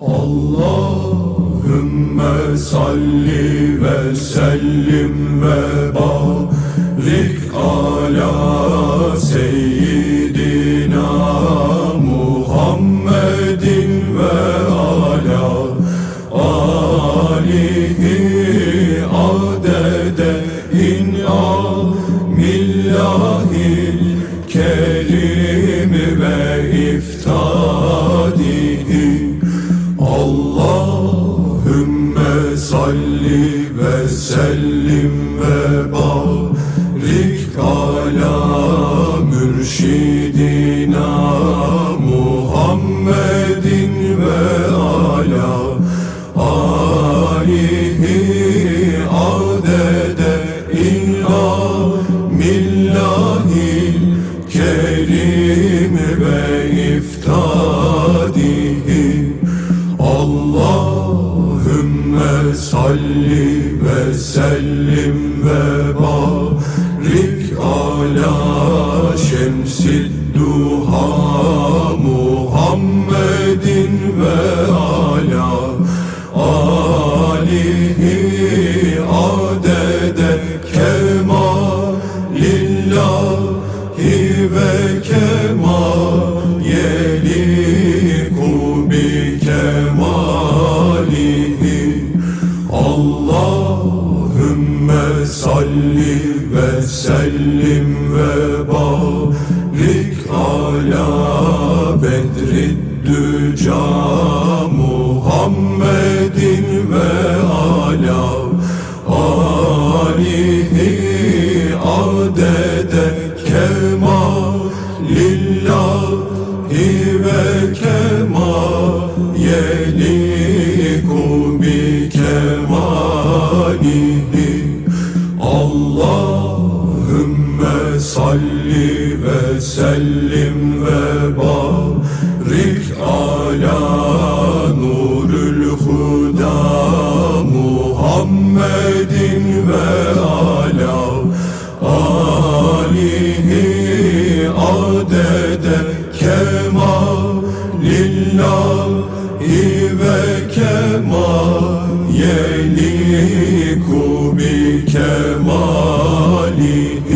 Allahümme salli ve sellim ve barik ala seyyidina Muhammedin ve ala alihi adede in'amillahil kerim ve iftadihi Allahümme salli ve sellim ve barik ala mürşidina Muhammedin ve ala alihi adede inna millahil kerim ve iftadihi Allahümme salli ve sellim ve barik ala şemsid duha Muhammedin ve ala alihi adede kemalillahi ve kemal salli ve sellim ve barik ala bedrid düca Muhammedin ve ala alihi adede kemalillahi ve kemal yeliku bi kemalihi salli ve sellim ve barik ala nurul huda Muhammedin ve ala alihi adede kemalillahi ve kemal yeliku bi kemalihi